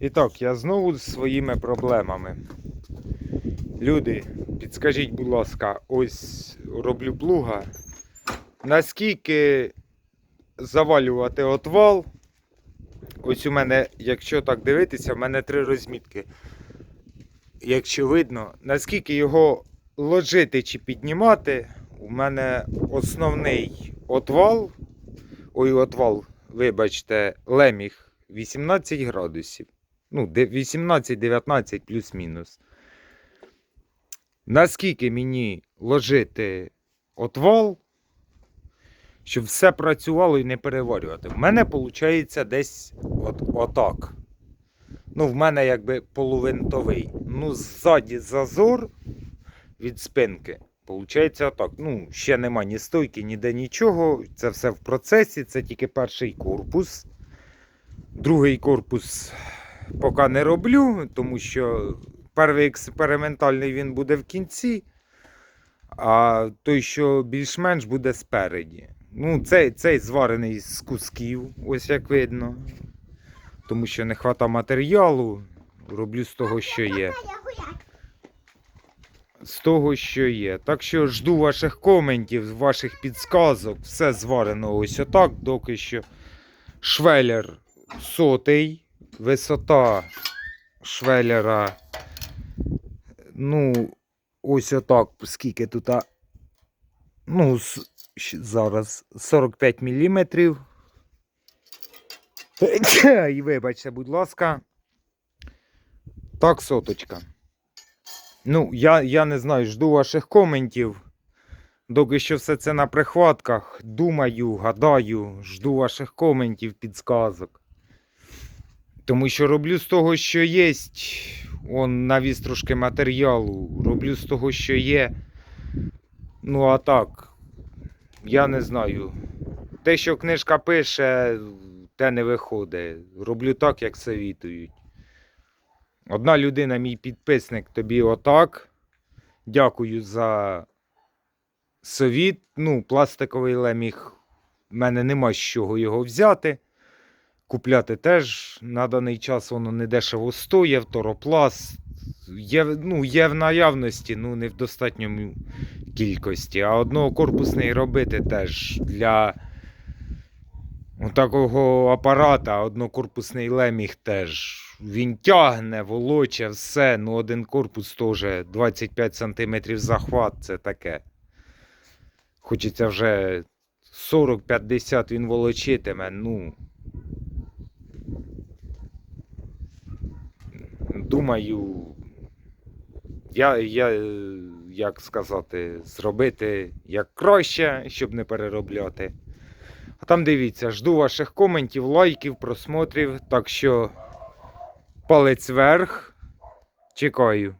І так, я знову з своїми проблемами. Люди, підскажіть, будь ласка, ось роблю плуга. Наскільки завалювати отвал? Ось у мене, якщо так дивитися, в мене три розмітки. Якщо видно, наскільки його ложити чи піднімати, у мене основний отвал. Ой, отвал, вибачте, леміг 18 градусів. Ну, 18-19 плюс-мінус. Наскільки мені ложити отвал, щоб все працювало і не переварювати? В мене виходить десь от, отак. Ну, в мене якби полувинтовий. Ну, ззаді зазор від спинки. Получається отак. Ну, ще нема ні стойки, ніде нічого. Це все в процесі, це тільки перший корпус. Другий корпус поки не роблю, тому що перший експериментальний він буде в кінці, а той, що більш-менш буде спереді. Ну, цей, цей зварений з кусків, ось як видно. Тому що не вистачає матеріалу. Роблю з того, що є. З того, що є. Так що жду ваших коментів, ваших підсказок. Все зварено ось отак, доки що. Швелер сотий. Висота швелера. Ну, ось отак, скільки тут. Ну, зараз 45 мм. І вибачте, будь ласка. Так, соточка. Ну, я, я не знаю, жду ваших коментів. Доки що все це на прихватках. Думаю, гадаю, жду ваших коментів, підсказок. Тому що роблю з того, що є. Он навіз трошки матеріалу. Роблю з того, що є. Ну, а так, я не знаю. Те, що книжка пише, те не виходить. Роблю так, як совітують. Одна людина, мій підписник, тобі отак. Дякую за совіт. Ну, пластиковий леміг. В мене нема з чого його взяти. Купляти теж на даний час воно не дешево стоїть, второпласт. Є, ну, є в наявності, ну не в достатньому кількості. А однокорпусний робити теж для такого апарата, однокорпусний леміг теж. Він тягне, волоче, все. Ну, один корпус теж 25 см захват, це таке. Хочеться вже 40-50 він волочитиме. Ну. Думаю, я, я, е, як сказати, зробити як краще, щоб не переробляти. А там дивіться, жду ваших коментів, лайків, просмотрів. Так що палець вверх. Чекаю.